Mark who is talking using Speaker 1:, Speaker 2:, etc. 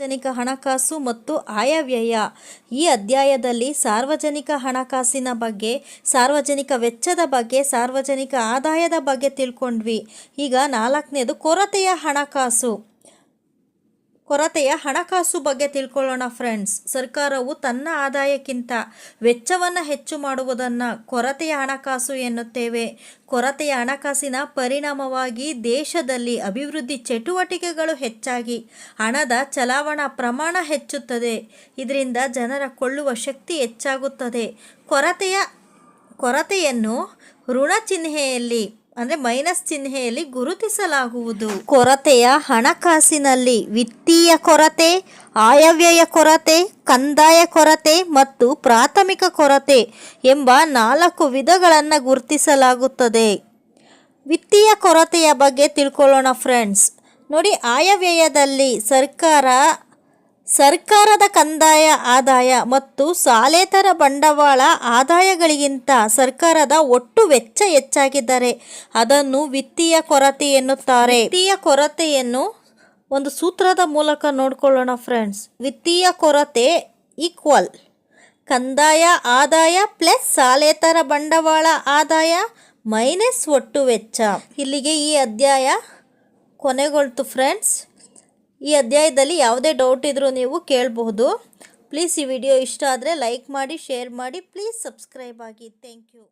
Speaker 1: ಸಾರ್ವಜನಿಕ ಹಣಕಾಸು ಮತ್ತು ಆಯವ್ಯಯ. ಈ ಅಧ್ಯಾಯದಲ್ಲಿ ಸಾರ್ವಜನಿಕ ಹಣಕಾಸಿನ ಬಗ್ಗೆ, ಸಾರ್ವಜನಿಕ ವೆಚ್ಚದ ಬಗ್ಗೆ, ಸಾರ್ವಜನಿಕ ಆದಾಯದ ಬಗ್ಗೆ ತಿಳ್ಕೊಂಡ್ವಿ. ಈಗ ನಾಲ್ಕನೇದು ಕೊರತೆಯ ಹಣಕಾಸು. ಕೊರತೆಯ ಹಣಕಾಸು ಬಗ್ಗೆ ತಿಳ್ಕೊಳ್ಳೋಣ ಫ್ರೆಂಡ್ಸ್ ಸರ್ಕಾರವು ತನ್ನ ಆದಾಯಕ್ಕಿಂತ ವೆಚ್ಚವನ್ನು ಹೆಚ್ಚು ಮಾಡುವುದನ್ನು ಕೊರತೆಯ ಹಣಕಾಸು ಎನ್ನುತ್ತೇವೆ. ಕೊರತೆಯ ಹಣಕಾಸಿನ ಪರಿಣಾಮವಾಗಿ ದೇಶದಲ್ಲಿ ಅಭಿವೃದ್ಧಿ ಚಟುವಟಿಕೆಗಳು ಹೆಚ್ಚಾಗಿ, ಹಣದ ಚಲಾವಣಾ ಪ್ರಮಾಣ ಹೆಚ್ಚುತ್ತದೆ. ಇದರಿಂದ ಜನರ ಕೊಳ್ಳುವ ಶಕ್ತಿ ಹೆಚ್ಚಾಗುತ್ತದೆ. ಕೊರತೆಯ, ಕೊರತೆಯನ್ನು ಋಣ ಚಿಹ್ನೆಯಲ್ಲಿ ಅಂದರೆ ಮೈನಸ್ ಚಿಹ್ನೆಯಲ್ಲಿ ಗುರುತಿಸಲಾಗುವುದು. ಕೊರತೆಯ ಹಣಕಾಸಿನಲ್ಲಿ ವಿತ್ತೀಯ ಕೊರತೆ, ಆಯವ್ಯಯ ಕೊರತೆ, ಕಂದಾಯ ಕೊರತೆ ಮತ್ತು ಪ್ರಾಥಮಿಕ ಕೊರತೆ ಎಂಬ ನಾಲ್ಕು ವಿಧಗಳನ್ನು ಗುರುತಿಸಲಾಗುತ್ತದೆ. ವಿತ್ತೀಯ ಕೊರತೆಯ ಬಗ್ಗೆ ತಿಳ್ಕೊಳ್ಳೋಣ ಫ್ರೆಂಡ್ಸ್ ನೋಡಿ ಆಯವ್ಯಯದಲ್ಲಿ ಸರ್ಕಾರ ಸರ್ಕಾರದ ಕಂದಾಯ, ಆದಾಯ ಮತ್ತು ಸಾಲೇತರ ಬಂಡವಾಳ ಆದಾಯಗಳಿಗಿಂತ ಸರ್ಕಾರದ ಒಟ್ಟು ವೆಚ್ಚ ಹೆಚ್ಚಾಗಿದ್ದರೆ ಅದನ್ನು ವಿತ್ತೀಯ ಕೊರತೆ ಎನ್ನುತ್ತಾರೆ. ವಿತ್ತೀಯ ಕೊರತೆಯನ್ನು ಒಂದು ಸೂತ್ರದ ಮೂಲಕ ನೋಡ್ಕೊಳ್ಳೋಣ ಫ್ರೆಂಡ್ಸ್. ವಿತ್ತೀಯ ಕೊರತೆ ಈಕ್ವಲ್ ಕಂದಾಯ, ಆದಾಯ ಪ್ಲಸ್ ಸಾಲೇತರ ಬಂಡವಾಳ ಆದಾಯ ಮೈನಸ್ ಒಟ್ಟು ವೆಚ್ಚ. ಇಲ್ಲಿಗೆ ಈ ಅಧ್ಯಾಯ ಕೊನೆಗೊಳ್ತು ಫ್ರೆಂಡ್ಸ್. ಈ ಅಧ್ಯಾಯದಲ್ಲಿ ಯಾವುದೇ ಡೌಟ್ ಇದ್ದರೂ ನೀವು ಕೇಳಬಹುದು. ಪ್ಲೀಸ್ ಈ ವಿಡಿಯೋ ಇಷ್ಟ ಆದರೆ ಲೈಕ್ ಮಾಡಿ ಶೇರ್ ಮಾಡಿ. ಪ್ಲೀಸ್ ಸಬ್ಸ್ಕ್ರೈಬ್ ಆಗಿ. Thank you